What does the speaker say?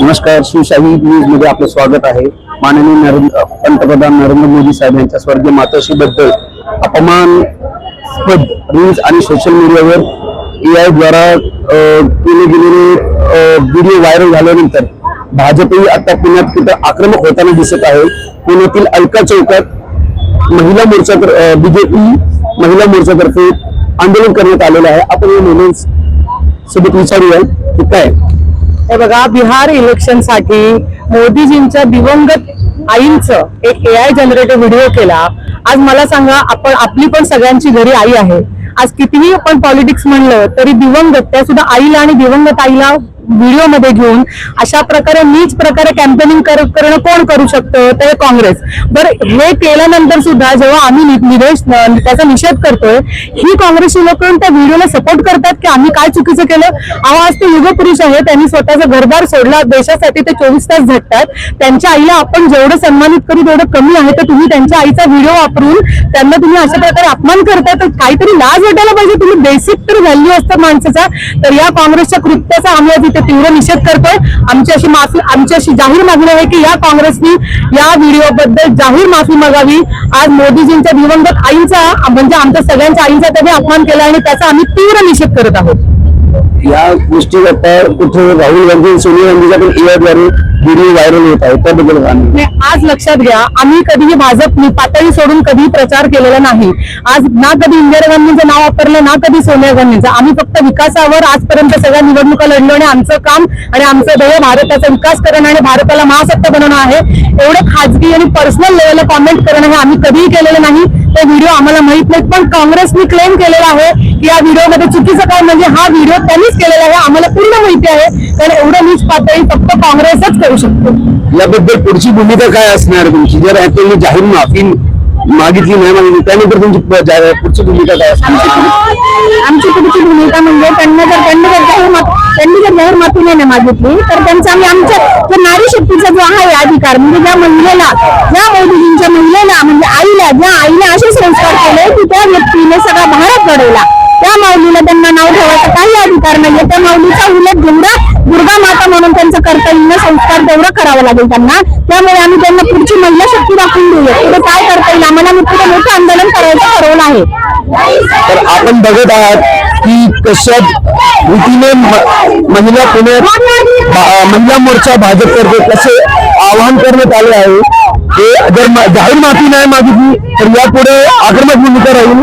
नमस्कार सुशाही न्यूजमध्ये आपलं स्वागत आहे. माननीय नरेंद्र पंतप्रधान नरेंद्र मोदी साहेब यांच्या स्वर्गीय मातोश्री बद्दल अपमानस्पद रील्स आणि सोशल मीडियावर ए आय द्वारा केले गेलेले व्हिडिओ व्हायरल झाल्यानंतर भाजपही आता पुण्यात तिथं आक्रमक होताना दिसत आहे. पुण्यातील अलका चौकात महिला मोर्चा बीजेपी महिला मोर्चातर्फे आंदोलन करण्यात आलेलं आहे. आपण या महिलांस सोबत विचारूया की काय? हे बघा बिहार इलेक्शनसाठी मोदीजींच्या दिवंगत आईंचं एक ए आय जनरेटर व्हिडिओ केला. आज मला सांगा आपण आपली पण सगळ्यांची घरी आई आहे. आज कितीही आपण पॉलिटिक्स म्हणलं तरी दिवंगत त्या सुद्धा आईला आणि दिवंगत आईला व्हिडिओमध्ये घेऊन अशा प्रकारे मीच प्रकारे कॅम्पेनिंग करणं कोण करू शकतं? तर काँग्रेस. बरं हे केल्यानंतर सुद्धा जेव्हा आम्ही निदेश त्याचा निषेध करतोय ही काँग्रेसची लोक त्या व्हिडिओला सपोर्ट करतात की आम्ही काय चुकीचं केलं? अहो आज ते युगपुरुष आहे त्यांनी स्वतःचा घरदार सोडला देशासाठी ते चोवीस तास झटतात. त्यांच्या आईला आपण जेवढं सन्मानित करू तेवढं कमी आहे तर तुम्ही त्यांच्या आईचा व्हिडिओ वापरून त्यांना तुम्ही अशा प्रकारे अपमान करताय तर काहीतरी लाज वाटायला पाहिजे. तुम्ही बेसिक तर व्हॅल्यू असतात माणसाचा. तर या काँग्रेसच्या कृत्याचा आम्ही तिथे तीव्र निषेध करतोय. आमची अशी माफी आमची अशी जाहीर मागणी आहे की या काँग्रेसनी या व्हिडिओ बद्दल जाहीर माफी मागावी. आज मोदीजींच्या दिवंगत आईंचा म्हणजे आमच्या सगळ्यांच्या आईंचा त्यांनी अपमान केला आणि त्याचा आम्ही तीव्र निषेध करत आहोत. या गोष्टी आता कुठे राहुल गांधी सोनिया गांधीच्या पण एआयद्वारे व्हिडिओ व्हायरल होत आहे. त्याबद्दल नाही, आज लक्षात घ्या आम्ही कधीही भाजप पातळी सोडून कधी प्रचार केलेला नाही. आज ना कधी इंदिरा गांधींचं नाव वापरलं ना कधी सोनिया गांधींचं. आम्ही फक्त विकासावर आजपर्यंत सगळ्या निवडणुका लढलो आणि आमचं काम आणि आमचं ध्येय भारताचा विकास करणं आणि भारताला महासत्ता बनवणं आहे. एवढं खाजगी आणि पर्सनल लेवलला कॉमेंट करणं हे आम्ही कधीही केलेलं नाही. ते व्हिडिओ आम्हाला माहीत नाहीत पण काँग्रेसने क्लेम केलेला आहे. व्हिडिओमध्ये चुकीचं काय म्हणजे हा व्हिडिओ त्यांनीच केलेला आहे आम्हाला पूर्ण माहिती आहे. कारण एवढं नीच पातळी फक्त काँग्रेसच करू शकतो. याबद्दल पुढची भूमिका काय असणार तुमची? जर त्यांनी जाहीर माफी मागितली नाही मागितली त्यानंतर तुमची पुढची भूमिका काय असणार? आमची पुढची भूमिका म्हणजे त्यांना जर त्यांनी जर जाहीर त्यांनी जर जाहीर माफी नाही मागितली तर त्यांचा आम्ही आमच्या जो नारी शक्तीचा जो आहे अधिकार म्हणजे ज्या महिलेला ज्या मोदीजींच्या महिलेला म्हणजे आईला ज्या आईने असे संस्कार केले की त्या व्यक्तीने सगळा भारत घडवला माऊलीला त्यांना नाव ठेवायचा काही अधिकार नाहीये. त्या माऊलीचा उलट जेवढा दुर्गा माता म्हणून त्यांचं कर्तव्य संस्कार तेवढं करावं लागेल त्यांना. त्यामुळे आम्ही त्यांना पुढची महिला शक्ती दाखवून देऊया. पुढे काय करता येईल? आम्हाला मी पुढे मोठं आंदोलन करायचं ठरवलं आहे. तर आपण बघत आहात की कशा रीतीने महिला पुण्यात महिला मोर्चा भाजपतर्फे कसे आवाहन करण्यात आले आहे ते जर जाहीर माफी नाही मागितली तर यापुढे आक्रमक भूमिका राहील.